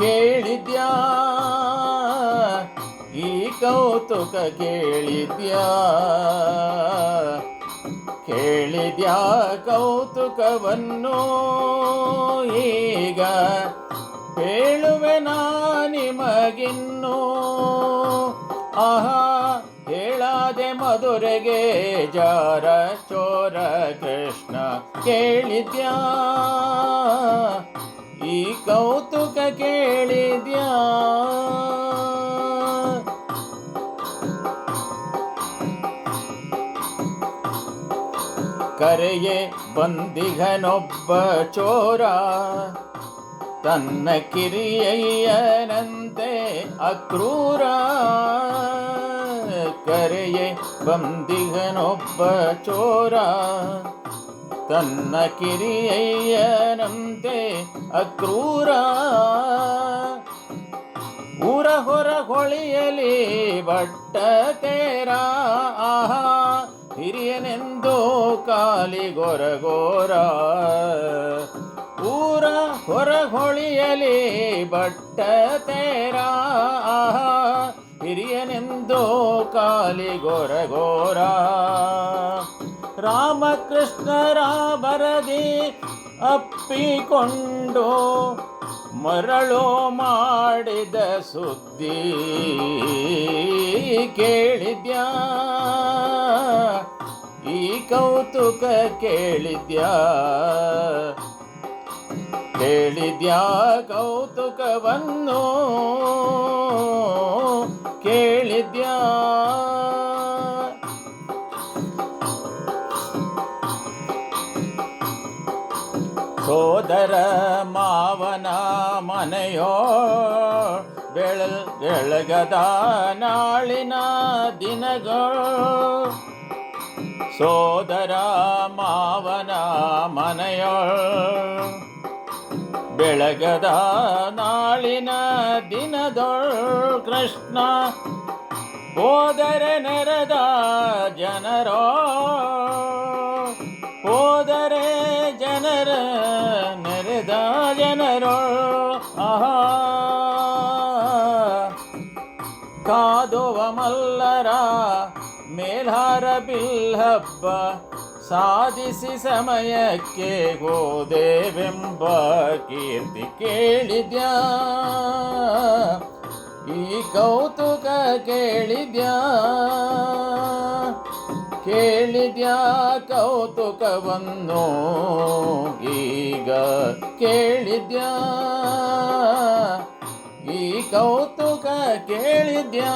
ಕೇಳಿದ್ಯಾ? ಈ ಕೌತುಕ ಕೇಳಿದ್ಯಾ? ಕೇಳಿದ್ಯಾ ಕೌತುಕವನ್ನು? ಈಗ ಹೇಳುವೆ ನಿಮಗಿನ್ನು. ಆಹಾ, ಹೇಳಾದೆ ಮಧುರೆಗೆ ಜಾರ ಚೋರ ಕೃಷ್ಣ ಕೇಳಿದ್ಯಾ? ಈ ಕೌತುಕ ಕೇಳಿದ್ಯಾ? ಕರೆಯೇ ಬಂದಿಗನೊಬ್ಬ ಚೋರ ತನ್ನ ಕಿರಿಯಯ್ಯನಂತೆ ಅಕ್ರೂರ. ಕರೆಯೇ ಬಂದಿಗನೊಬ್ಬ ಚೋರ ತನ್ನ ಕಿರಿಯಯ್ಯನಂತೆ ಅಕ್ರೂರ ಊರ ಹೊರ ಹೊಳಿಯಲಿ ಬಟ್ಟ ತೇರ. ಆಹಾ, ಹಿರಿಯನೆಂದು ಕಾಲಿಗೊರಗೋರ ಊರ ಹೊರ ಹೊಳಿಯಲಿ ಬಟ್ಟ ತೇರ. ಆಹಾ, ಹಿರಿಯನೆಂದು ಕಾಲಿಗೊರಗೋರ ರಾಮಕೃಷ್ಣರ ಬರದಿ ಅಪ್ಪಿಕೊಂಡು ಮರಳೋ ಮಾಡಿದ ಸುದ್ದಿ ಕೇಳಿದ್ಯಾ? ಈ ಕೌತುಕ ಕೇಳಿದ್ಯಾ? ಕೇಳಿದ್ಯಾ ಕೌತುಕವನ್ನು? ಕೇಳಿದ್ಯಾ? ಸೋದರ ಮಾವನ ಮನೆಯೋ, ಬೆಳಲ್ ಬೆಳಗದ ನಾಳಿನ ದಿನಗಳು ಸೋದರ ಮಾವನ ಮನೆಯೋ, ಬೆಳಗದ ನಾಳಿನ ದಿನದೊಳ್ ಕೃಷ್ಣ ಹೋದರೆ ನೆರೆದ ಜನರೋ ಆಹಾ. ಕಾದುವ ಮಲ್ಲರ ಮೇಲಾರ ಬಿಲ್ಲಬ್ಬ ಸಾಧಿಸಿ ಸಮಯಕ್ಕೆ ಗೋದೇವೆಂಬ ಕೀರ್ತಿ ಕೇಳಿದ್ಯಾ. ಈ ಕೌತುಕ ಕೇಳಿದ್ಯಾ. ಕೇಳಿದ್ಯಾ ಕೌತುಕವನ್ನು ಈಗ ಕೇಳಿದ್ಯಾ? ಈ ಕೌತುಕ ಕೇಳಿದ್ಯಾ?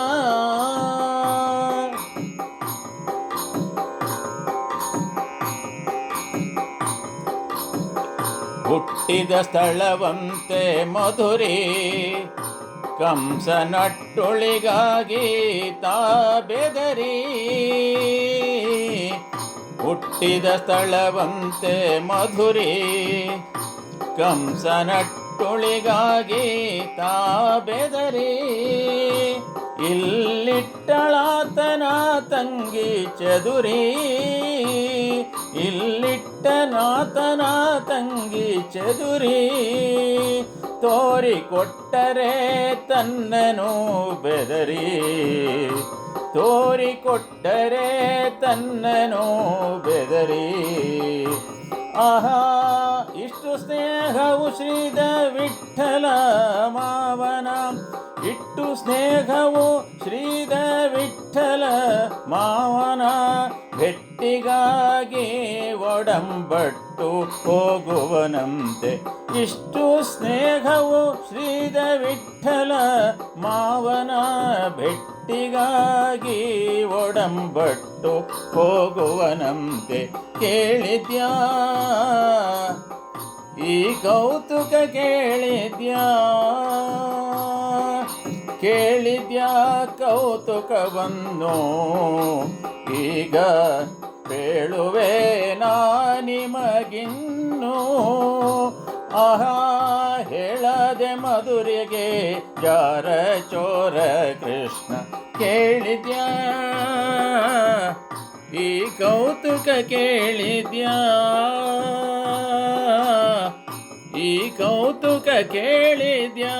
ಹುಟ್ಟಿದ ಸ್ಥಳವಂತೆ ಮಧುರಿ ಕಂಸನಟ್ಟುಳಿಗಾಗಿ ತಾ ಬೆದರಿ ಹುಟ್ಟಿದ ಸ್ಥಳವಂತೆ ಮಧುರಿ ಕಂಸನಟ್ಟುಳಿಗಾಗಿ ತಾ ಬೆದರಿ. ಇಲ್ಲಿಟ್ಟಳಾತನ ತಂಗಿ ಚದುರಿ. ಇಲ್ಲಿಟ್ಟನಾತನ ತಂಗಿ ಚದುರಿ. ತೋರಿಕೊಟ್ಟರೆ ತನ್ನನು ಬೆದರಿ. ತೋರಿಕೊಟ್ಟರೆ ತನ್ನನು ಬೆದರಿ. ಆಹಾ, ಇಷ್ಟು ಸ್ನೇಹವು ಶ್ರೀದ ವಿಠಲ ಮಾವನ. ಇಟ್ಟು ಸ್ನೇಹವು ಶ್ರೀದ ವಿಠಲ ಮಾವನ. ಗಟ್ಟಿಗಾಗಿ ಒಡಂಬಟ್ಟು ಹೋಗುವನಂತೆ. ಇಷ್ಟು ಸ್ನೇಹವು ಶ್ರೀದ ವಿಠಲ ಮಾವನ. ಭೆಟ್ಟಿಗಾಗಿ ಒಡಂಬಟ್ಟು ಹೋಗುವನಂತೆ ಕೇಳಿದ್ಯಾ? ಈ ಕೌತುಕ ಕೇಳಿದ್ಯಾ? ಕೇಳಿದ್ಯಾ ಕೌತುಕವನ್ನು? ಈಗ ಹೇಳುವೆ ನಾ ನಿಮಗಿನ್ನು. ಆಹಾ ಹೇಳದೆ ಮಧುರೆಗೆ ಜಾರ ಚೋರ ಕೃಷ್ಣ ಕೇಳಿದ್ಯಾ? ಈ ಕೌತುಕ ಕೇಳಿದ್ಯಾ? ಈ ಕೌತುಕ ಕೇಳಿದ್ಯಾ?